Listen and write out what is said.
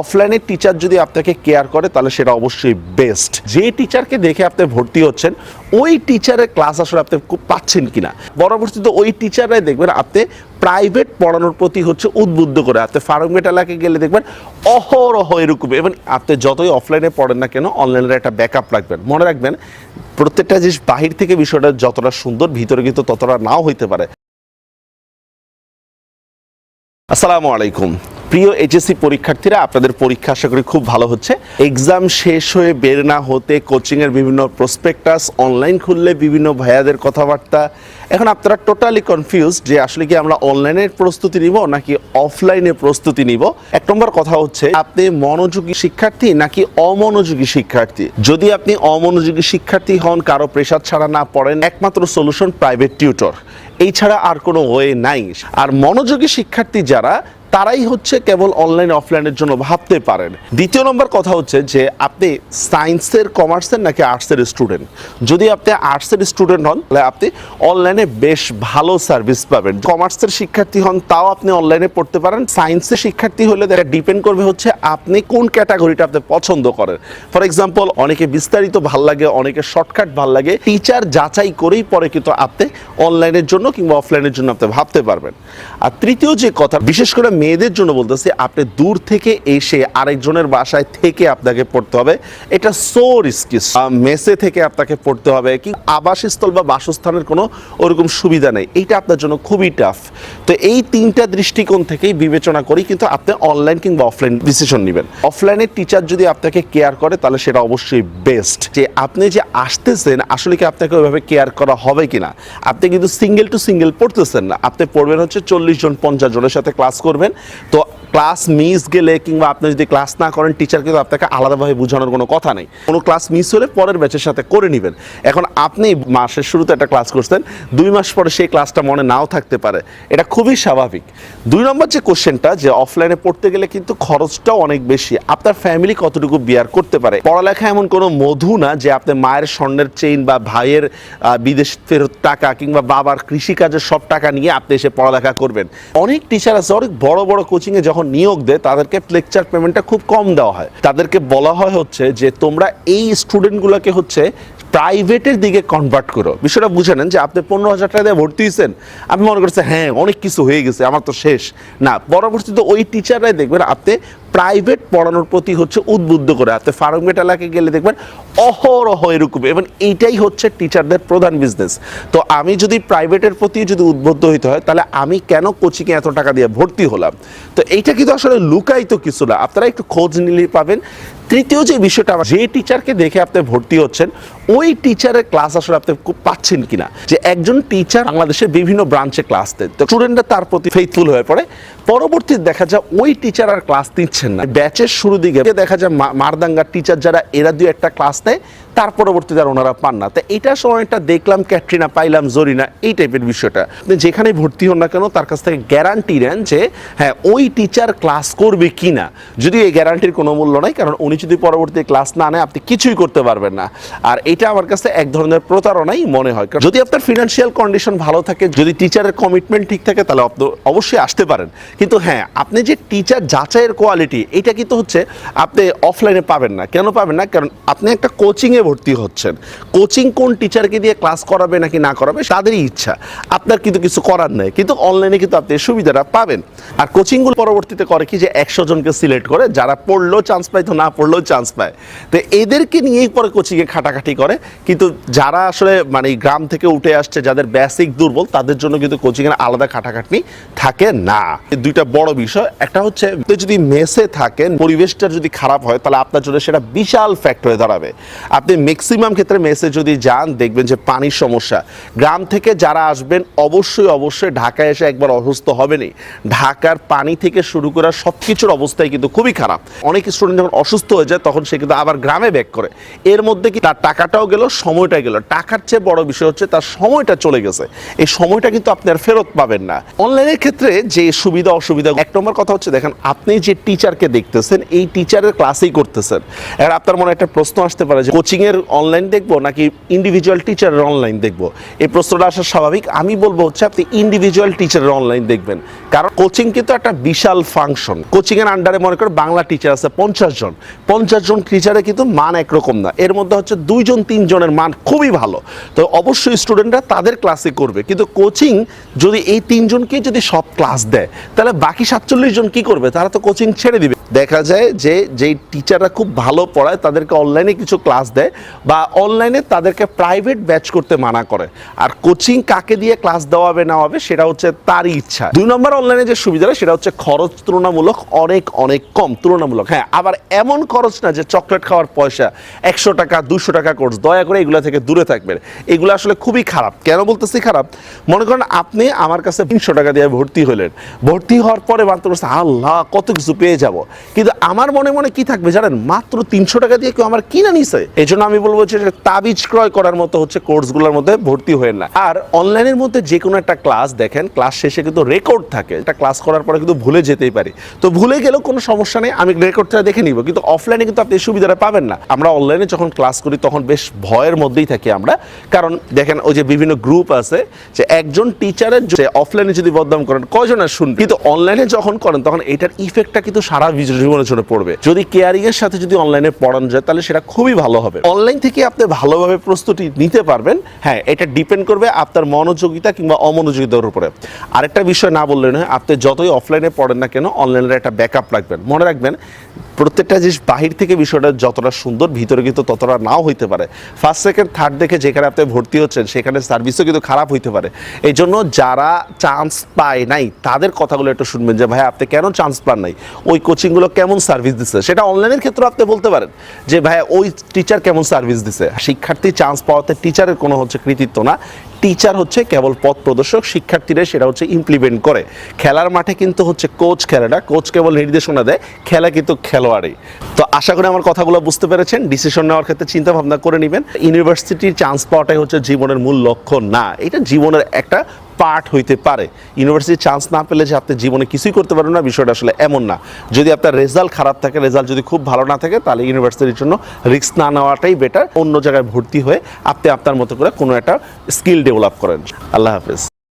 অফলাইনের টিচার যদি আপনাকে কেয়ার করে, তাহলে সেটা অবশ্যই বেস্ট যে টিচারকে দেখে আপনি ভর্তি হচ্ছেন, ওই টিচারের ক্লাস আসলে আপনি পাচ্ছেন কিনা। পরবর্তীতে ওই টিচাররাই দেখবেন, আপনি প্রাইভেট পড়ানোর প্রতি হচ্ছে উদ্বুদ্ধ করে, আপনি ফার্মগেট এলাকায় গেলে দেখবেন অহরহ এরকম। এবং আপনি যতই অফলাইনে পড়েন না কেন অনলাইনের একটা ব্যাকআপ রাখবেন। মনে রাখবেন, প্রত্যেকটা জিনিস বাহির থেকে বিষয়টা যতটা সুন্দর, ভিতরে কিন্তু ততটা নাও হইতে পারে। আসসালামু আলাইকুম। প্রিয় এইচএসসি পরীক্ষার্থীরা, আপনাদের পরীক্ষা আশা করি খুব ভালো হচ্ছে। এক্সাম শেষ হয়ে বের না হতে কোচিংয়ের বিভিন্ন প্রসপেক্টাস অনলাইন খুললে বিভিন্ন ভাইয়াদের কথাবার্তা। এখন আপনারা টোটালি কনফিউজ যে আসলে কি আমরা অনলাইনের প্রস্তুতি নিব নাকি অফলাইনে প্রস্তুতি নিব? এক নম্বর কথা হচ্ছে, আপনি মনোযোগী শিক্ষার্থী নাকি অমনোযোগী শিক্ষার্থী? যদি আপনি অমনোযোগী শিক্ষার্থী হন, কারও প্রেশার ছাড়া না পড়েন, একমাত্র সলিউশন প্রাইভেট টিউটর এই ছাড়া আর কোনো ওয়ে নাই। আর মনোযোগী শিক্ষার্থী যারা তারাই হচ্ছে কেবল অনলাইন অফলাইনের জন্য ভাবতে পারেন। দ্বিতীয় নম্বর কথা হচ্ছে যে আপনি সায়েন্সের কমার্সের নাকি আর্টসের স্টুডেন্ট যদি আপনি আর্টসের স্টুডেন্ট হন, তাহলে আপনি অনলাইনে বেশ ভালো সার্ভিস পাবেন। কমার্সের শিক্ষার্থী হন, তাও আপনি অনলাইনে পড়তে পারেন। সায়েন্সের শিক্ষার্থী হলে দেখা ডিপেন্ড করবে হচ্ছে আপনি কোন ক্যাটাগরিটা আপনি পছন্দ করেন। ফর এক্সাম্পল অনেকে বিস্তারিত ভালো লাগে, অনেকে শর্টকাট ভালো লাগে। টিচার যাচাই করেই পরে কিন্তু আপনি অনলাইনের জন্য কিংবা অফলাইনের জন্য আপনি ভাবতে পারবেন। আর তৃতীয় যে কথা, বিশেষ করে মেয়েদের জন্য বলতেছি, আপনি দূর থেকে এসে আরেকজনের বাসায় থেকে আপনাকে পড়তে হবে। এটা সো রিস্কি মেসে থেকে আপনাকে পড়তে হবে কি? আবাসস্থল বা বাসস্থানের কোনো ওরকম সুবিধা নেই। এইটা আপনার জন্য খুবই টাফ তো এই তিনটা দৃষ্টিকোণ থেকেই বিবেচনা করি, কিন্তু আপনি অনলাইন কিংবা অফলাইন ডিসিশন নেবেন। অফলাইনের টিচার যদি আপনাকে কেয়ার করে, তাহলে সেটা অবশ্যই বেস্ট যে আপনি যে আসতেছেন, আসলে কি আপনাকে ওইভাবে কেয়ার করা হবে কিনা? আপনি কিন্তু সিঙ্গেল টু সিঙ্গেল পড়তেছেন না। আপনি পড়বেন হচ্ছে চল্লিশ জন, পঞ্চাশ জনের সাথে ক্লাস করবেন। তো ক্লাস মিস গেলে কিংবা আপনি যদি ক্লাস না করেন টিচার কিন্তু আপনাকে আলাদাভাবে বোঝানোর কোনো কথা নেই। কোনো ক্লাস মিস হলে পরের ব্যাচের সাথে করে নেবেন। এখন আপনি মাসের শুরুতে একটা ক্লাস করছেন, দুই মাস পরে সেই ক্লাসটা মনে নাও থাকতে পারে। এটা খুবই স্বাভাবিক। দুই নম্বর যে কোশ্চেনটা যে অফলাইনে পড়তে গেলে কিন্তু খরচটাও অনেক বেশি। আপনার ফ্যামিলি কতটুকু বিয়ার করতে পারে? পড়ালেখা এমন কোনো মধু না যে আপনি মায়ের স্বর্ণের চেইন বা ভাইয়ের বিদেশ ফেরত টাকা কিংবা বাবার কৃষিকাজের সব টাকা নিয়ে আপনি এসে পড়ালেখা করবেন। অনেক টিচার আছে, অনেক বড় বড় বড় কোচিংয়ে যখন নিয়োগ দেয়, তাদেরকে লেকচার পেমেন্টটা খুব কম দেওয়া হয়। তাদেরকে বলা হয় হচ্ছে যে, তোমরা এই স্টুডেন্টগুলোকে হচ্ছে প্রাইভেটের দিকে কনভার্ট করো। বিষয়টা বুঝে নেন যে, আপনি পনেরো হাজার টাকা দিয়ে ভর্তি হয়েছেন, আপনি মনে করছেন হ্যাঁ অনেক কিছু হয়ে গেছে, আমার তো শেষ। না, পরবর্তীতে ওই টিচাররাই দেখবেন, আপনি প্রাইভেট পড়ানোর প্রতি হচ্ছে উদ্বুদ্ধ করে। আপনি ফার্মগেট এলাকায় গেলে দেখবেন অহরহ এরকম। এবং এইটাই হচ্ছে টিচারদের প্রধান বিজনেস তো আমি যদি প্রাইভেটের প্রতি যদি উদ্বুদ্ধ হইতে হয়, তাহলে আমি কেন কোচিংয়ে এত টাকা দিয়ে ভর্তি হলাম? তো এইটা কিন্তু আসলে লুকায়িত কিছু না। আপনারা একটু খোঁজ নিলেই পাবেন। তৃতীয় যে বিষয়টা যে টিচারকে দেখে আপনি ভর্তি হচ্ছেন, ওই টিচারের ক্লাস আসলে আপনি পাচ্ছেন কিনা? যে একজন টিচার বাংলাদেশের বিভিন্ন ব্রাঞ্চে ক্লাস দেন তো স্টুডেন্টরা তার প্রতি ফেইথফুল হয়ে পড়ে। পরবর্তীতে দেখা যায় ওই টিচার আর ক্লাস নিচ্ছেন না। ব্যাচের শুরু দিকে দেখা যায় মারদাঙ্গার টিচার যারা, এরা দু একটা ক্লাস নেয়। তার পরবর্তীতে আর ওনারা পান না। তো এইটার সময়টা দেখলাম, ক্যাটরিনা পাইলাম, জরিনা, এই টাইপের বিষয়টা। যেখানে ভর্তি হন না কেন, তার কাছ থেকে গ্যারান্টি নেন যে হ্যাঁ ওই টিচার ক্লাস করবে কি না যদি এই গ্যারান্টির কোনো মূল্য নাই, কারণ উনি যদি পরবর্তী ক্লাস না নেয়, আপনি কিছুই করতে পারবেন না। আর এটা আমার কাছে এক ধরনের প্রতারণাই মনে হয়। কারণ যদি আপনার ফিনান্সিয়াল কন্ডিশন ভালো থাকে, যদি টিচারের কমিটমেন্ট ঠিক থাকে, তাহলে আপনি অবশ্যই আসতে পারেন। কিন্তু হ্যাঁ আপনি যে টিচার যাচাইয়ের কোয়ালিটি এটা কিন্তু হচ্ছে, আপনি অফলাইনে পাবেন না। কেন পাবেন না? কারণ আপনি একটা কোচিংয়ে ভর্তি হচ্ছেন। কোচিং কোন টিচারকে দিয়ে ক্লাস করাবে নাকি না করাবে, তাদেরই ইচ্ছা। আপনার কিন্তু কিছু করার নেই, কিন্তু অনলাইনে কিন্তু আপনি সুবিধাটা পাবেন। আর কোচিংগুলো পরবর্তীতে করে কি যে একশো জনকে সিলেক্ট করে, যারা পড়লেও চান্স পায়, তো না পড়লেও চান্স পায়। তো এদেরকে নিয়েই পরে কোচিংয়ে খাটাখাটি করে। কিন্তু যারা আসলে মানে গ্রাম থেকে উঠে আসছে, যাদের বেসিক দুর্বল, তাদের জন্য কিন্তু কোচিংয়ের আলাদা খাটাখাটনি থাকে না। দুইটা বড় বিষয়। একটা হচ্ছে যদি মেসে থাকেন, পরিবেশটা যদি খারাপ হয়, তাহলে আপনার জন্য সেটা বিশাল ফ্যাক্ট হয়ে দাঁড়াবে। আপনি ম্যাক্সিমাম ক্ষেত্রে মেসে যদি যান, দেখবেন যে পানির সমস্যা। গ্রাম থেকে যারা আসবেন, অবশ্যই অবশ্যই ঢাকায় এসে একবার অসুস্থ হবেনই। ঢাকার পানি থেকে শুরু করা সব কিছুর অবস্থাই কিন্তু খুবই খারাপ। অনেক স্টুডেন্ট যখন অসুস্থ হয়ে যায়, তখন সে কিন্তু আবার গ্রামে ব্যাক করে। এর মধ্যে কি তার টাকাটাও গেল সময়টা গেল। টাকার চেয়ে বড় বিষয় হচ্ছে তার সময়টা চলে গেছে। এই সময়টা কিন্তু আপনি আর ফেরত পাবেন না। অনলাইনের ক্ষেত্রে যে সুবিধা, অসুবিধা, এক নম্বর কথা হচ্ছে, দেখেন, আপনি যে টিচারকে দেখতেছেন, এই টিচারের ক্লাসেই করতেছেন। এবার আপনার মনে একটা প্রশ্ন আসতে পারে যে কোচিং কোচিংয়ের অনলাইন দেখব নাকি ইন্ডিভিজুয়াল টিচারের অনলাইন দেখব? এই প্রশ্নটা আসা স্বাভাবিক। আমি বলব হচ্ছে, আপনি ইন্ডিভিজুয়াল টিচারের অনলাইন দেখবেন। কারণ কোচিং কিন্তু একটা বিশাল ফাংশন কোচিংয়ের আন্ডারে মনে করেন বাংলা টিচার আছে পঞ্চাশ জন। পঞ্চাশ জন টিচারে কিন্তু মান একরকম না। এর মধ্যে হচ্ছে দুইজন, তিনজনের মান খুবই ভালো। তো অবশ্যই স্টুডেন্টরা তাদের ক্লাসে করবে। কিন্তু কোচিং যদি এই তিনজনকে যদি সব ক্লাস দেয়, তাহলে বাকি সাতচল্লিশ জন কি করবে? তারা তো কোচিং ছেড়ে দিবে। দেখা যায় যে, যেই টিচাররা খুব ভালো পড়ায়, তাদেরকে অনলাইনে কিছু ক্লাস দেয়। বা অনলাইনে তাদেরকে প্রাইভেট ব্যাচ করতে মানা করে। আর কোচিং কাকে দিয়ে ক্লাস দেওয়া হবে না হবে, সেটা হচ্ছে তারই ইচ্ছা। দুই নম্বর অনলাইনে যে সুবিধাটা, সেটা হচ্ছে খরচ তুলনামূলক অনেক অনেক কম। তুলনামূলক হ্যাঁ আবার এমন খরচ না যে চকলেট খাওয়ার পয়সা, একশো টাকা দুশো টাকা কোর্স দয়া করে এগুলো থেকে দূরে থাকবেন। এগুলো আসলে খুবই খারাপ। কেন বলতেছি খারাপ? মনে করেন আপনি আমার কাছে তিনশো টাকা দিয়ে ভর্তি হলেন। ভর্তি হওয়ার পরে মাত্র আল্লাহ, কত কিছু পেয়ে যাব। কিন্তু আমার মনে মনে কি থাকবে জানেন? মাত্র তিনশো টাকা দিয়ে কেউ আমার কিনে নিছে। এই জন্য আমি বলব যে তাবিজ ক্রয় করার মতো হচ্ছে কোর্সগুলোর মধ্যে ভর্তি হয়ে না। আর অনলাইনের মধ্যে যে কোনো একটা ক্লাস দেখেন, ক্লাস শেষে কিন্তু রেকর্ড থাকে। একটা ক্লাস করার পরে কিন্তু ভুলে যেতেই পারি। তো ভুলে গেলেও কোনো সমস্যা নেই, আমি রেকর্ডটা দেখে নিব। কিন্তু অফলাইনে কিন্তু আপনি সুবিধাটা পাবেন না। আমরা অনলাইনে যখন ক্লাস করি, তখন বেশ ভয়ের মধ্যেই থাকি আমরা। কারণ দেখেন, ওই যে বিভিন্ন গ্রুপ আছে যে একজন টিচারের যে অফলাইনে যদি বদনাম করেন কজন আর শুনবে? কিন্তু অনলাইনে যখন করেন, তখন এটার ইফেক্টটা কিন্তু সারা জীবনের জন্য পড়বে। যদি কেয়ারিং এর সাথে যদি অনলাইনে পড়ানো যায়, তাহলে সেটা খুবই ভালো হবে। অনলাইন থেকে আপনি ভালোভাবে প্রস্তুতি নিতে পারবেন। হ্যাঁ এটা ডিপেন্ড করবে আপনার মনোযোগিতা কিংবা অমনোযোগিতার উপরে। আরেকটা বিষয় না বললে নয়, আপনি যতই অফলাইনে পড়েন না কেন অনলাইনের একটা ব্যাকআপ রাখবেন। মনে রাখবেন, প্রত্যেকটা জিনিস বাহির থেকে বিষয়টা যতটা সুন্দর, ভিতরে কিন্তু ততটা নাও হইতে পারে। ফার্স্ট সেকেন্ড থার্ড দেখে যেখানে আপনি ভর্তি হচ্ছেন, সেখানে সার্ভিসও কিন্তু খারাপ হইতে পারে। এই জন্য যারা চান্স পায় নাই, তাদের কথাগুলো একটু শুনবেন যে, ভাই, আপনি কেন চান্স পান নাই? ওই কোচিংগুলো কেমন সার্ভিস দিচ্ছে? সেটা অনলাইনের ক্ষেত্রে আপনি বলতে পারেন যে, ভাই, ওই টিচার কেমন সার্ভিস দিচ্ছে শিক্ষার্থী চান্স পাওয়াতে টিচারের কোনো হচ্ছে কৃতিত্ব না। টিচার হচ্ছে কেবল পথ প্রদর্শক, শিক্ষার্থীরা সেটা হচ্ছে ইমপ্লিমেন্ট করে। খেলার মাঠে কিন্তু হচ্ছে কোচ খেলে না। কোচ কেবল নির্দেশনা দেয়, খেলা কিন্তু খেলোয়াড়ই। তো আশা করি আমার কথাগুলো বুঝতে পেরেছেন। ডিসিশন নেওয়ার ক্ষেত্রে চিন্তা ভাবনা করে নেবেন। ইউনিভার্সিটির চান্স পাওয়াটাই হচ্ছে জীবনের মূল লক্ষ্য না। এটা জীবনের একটা পার্ট হইতে পারে। ইউনিভার্সিটি চান্স না পেলে যে আপনি জীবনে কিছুই করতে পারবেন না, বিষয়টা আসলে এমন না। যদি আপনার রেজাল্ট খারাপ থাকে রেজাল্ট যদি খুব ভালো না থাকে, তাহলে ইউনিভার্সিটির জন্য রিস্ক না নেওয়াটাই বেটার অন্য জায়গায় ভর্তি হয়ে আপনি আপনার মতো করে কোনো একটা স্কিল ডেভেলপ করেন। আল্লাহ হাফেজ।